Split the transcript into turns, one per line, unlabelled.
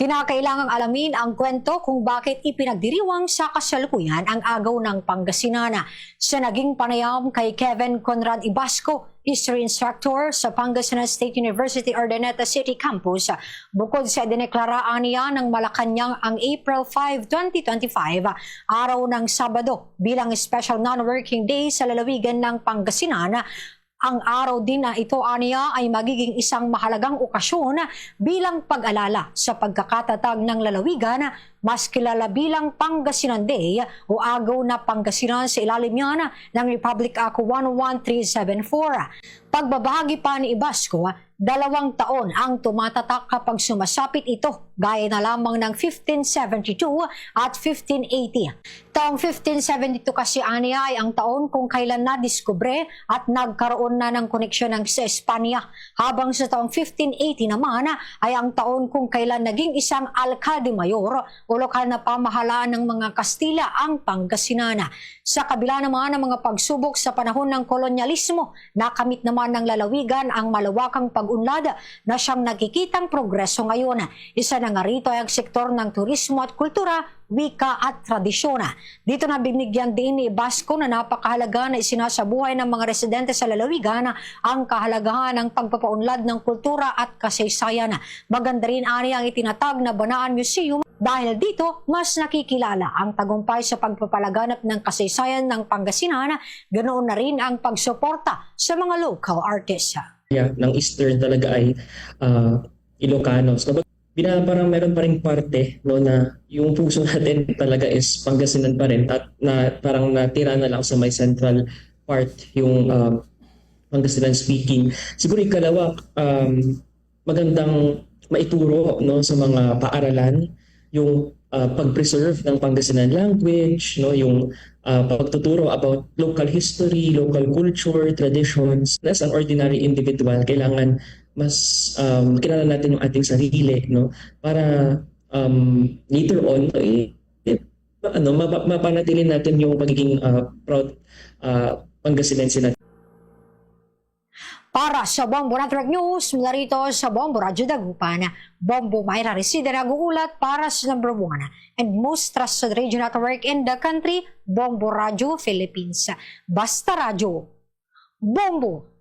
Kinakailangang alamin ang kwento kung bakit ipinagdiriwang sa kasalukuyan ang agaw ng Pangasinana. Sa naging panayam kay Kevin Conrad Ibasco, history instructor sa Pangasinan State University Urdaneta City Campus, bukod sa dineklaraan niya ng Malacanang ang April 5, 2025, araw ng Sabado bilang special non-working day sa lalawigan ng Pangasinan, ang araw din na ito aniya ay magiging isang mahalagang okasyon bilang pag-alala sa pagkakatatag ng lalawigan mas kilala bilang Pangasinan Day o agaw na Pangasinan sa ilalim yan ng Republic Act 11374. Pagbabahagi pa ni Ibasco, dalawang taon ang tumatatak kapag sumasapit ito gaya na lamang ng 1572 at 1580. Taong 1572 kasi aniya ay ang taon kung kailan na-discover at nagkaroon na ng koneksyon ng sa Espanya. Habang sa taong 1580 naman ay ang taon kung kailan naging isang alcalde mayor o lokal na pamahalaan ng mga Kastila ang Pangasinana. Sa kabila naman ng mga pagsubok sa panahon ng kolonyalismo, nakamit naman ng lalawigan ang malawakang pag-unlad na siyang nakikitang progreso ngayon. Isa na nga rito ay ang sektor ng turismo at kultura, wika at tradisyon. Dito na binigyan din ni Basco na napakahalaga na isinasabuhay ng mga residente sa lalawigan ang kahalagahan ng pagpapaunlad ng kultura at kasaysayan. Maganda rin ani ang itinatag na Banaan Museum dahil dito mas nakikilala ang tagumpay sa pagpapalaganap ng kasaysayan ng Pangasinan, ganoon na rin ang pagsuporta sa mga local artists.
yeah, ng Eastern talaga ay uh, Ilocanos. No, bina, parang meron pa rin parte no, na yung puso natin talaga is Pangasinan pa rin at na, parang natira na lang sa may central part yung uh, Pangasinan speaking. Siguro ikalawa, um, magandang maituro no, sa mga paaralan yung uh, pag-preserve ng Pangasinan language, no, yung uh, pagtuturo about local history, local culture, traditions. As an ordinary individual, kailangan mas um, kilala natin yung ating sarili, no, para um, later on, eh, ano, mapa- mapanatili natin yung pagiging uh, proud uh, Pangasinense natin.
Para sa Bombo Network News, mula rito sa Bombo Radyo Dagupan, Bombo Mayra Resida naguulat para sa number one and most trusted radio network in the country, Bombo Radyo Philippines. Basta Radyo, Bombo